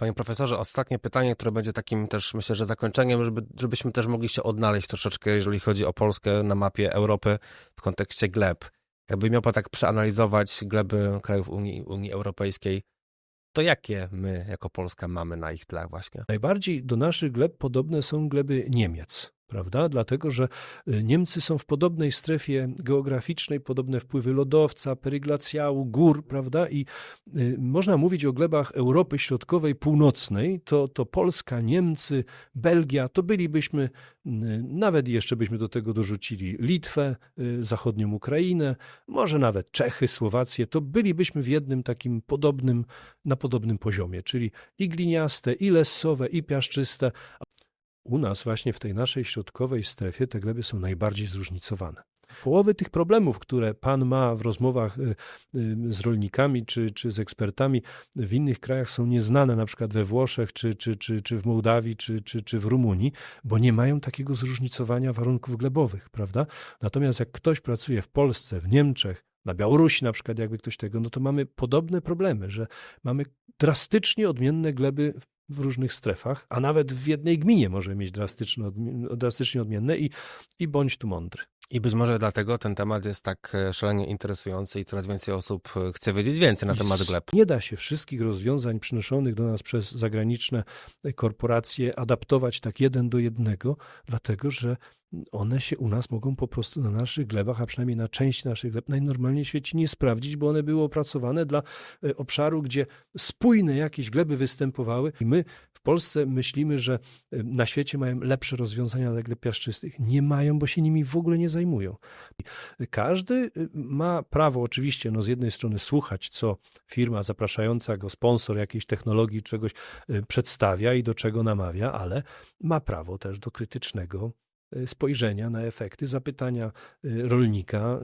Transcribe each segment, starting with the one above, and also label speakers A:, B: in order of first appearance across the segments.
A: Panie profesorze, ostatnie pytanie, które będzie takim też, myślę, że zakończeniem, żeby, żebyśmy też mogli się odnaleźć troszeczkę, jeżeli chodzi o Polskę na mapie Europy w kontekście gleb. Jakby miał pan tak przeanalizować gleby krajów Unii, Unii Europejskiej, to jakie my jako Polska mamy na ich tle właśnie?
B: Najbardziej do naszych gleb podobne są gleby Niemiec. Prawda? Dlatego, że y, Niemcy są w podobnej strefie geograficznej, podobne wpływy lodowca, peryglacjału, gór, prawda? I y, można mówić o glebach Europy Środkowej, Północnej, to, to Polska, Niemcy, Belgia, to bylibyśmy, y, nawet jeszcze byśmy do tego dorzucili Litwę, zachodnią Ukrainę, może nawet Czechy, Słowację, to bylibyśmy w jednym takim podobnym, na podobnym poziomie, czyli i gliniaste, i lesowe, i piaszczyste. U nas właśnie w tej naszej środkowej strefie te gleby są najbardziej zróżnicowane. Połowy tych problemów, które pan ma w rozmowach y, y, z rolnikami czy, czy z ekspertami w innych krajach są nieznane, na przykład we Włoszech, czy, czy, czy, czy w Mołdawii, czy, czy, czy w Rumunii, bo nie mają takiego zróżnicowania warunków glebowych, prawda? Natomiast jak ktoś pracuje w Polsce, w Niemczech, na Białorusi na przykład, jakby ktoś tego, no to mamy podobne problemy, że mamy drastycznie odmienne gleby w- różnych strefach, a nawet w jednej gminie może mieć drastycznie, odmi- drastycznie odmienne i, i bądź tu mądry.
A: I być może dlatego ten temat jest tak e, szalenie interesujący i coraz więcej osób e, chce wiedzieć więcej na temat gleb.
B: Nie da się wszystkich rozwiązań przynoszonych do nas przez zagraniczne korporacje adaptować tak jeden do jednego, dlatego że one się u nas mogą po prostu na naszych glebach, a przynajmniej na części naszych gleb, najnormalniej w świecie nie sprawdzić, bo one były opracowane dla e, obszaru, gdzie spójne jakieś gleby występowały i my w Polsce myślimy, że e, na świecie mają lepsze rozwiązania dla gleb piaszczystych. Nie mają, bo się nimi w ogóle nie zajmują. Każdy y, ma prawo oczywiście, no z jednej strony słuchać, co firma zapraszająca go, sponsor jakiejś technologii, czegoś przedstawia i do czego namawia, ale ma prawo też do krytycznego spojrzenia na efekty, zapytania y, rolnika,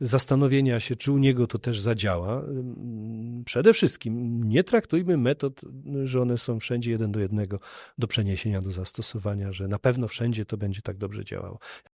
B: y, zastanowienia się, czy u niego to też zadziała. Ym, Przede wszystkim nie traktujmy metod, y, że one są wszędzie jeden do jednego do przeniesienia, do zastosowania, że na pewno wszędzie to będzie tak dobrze działało.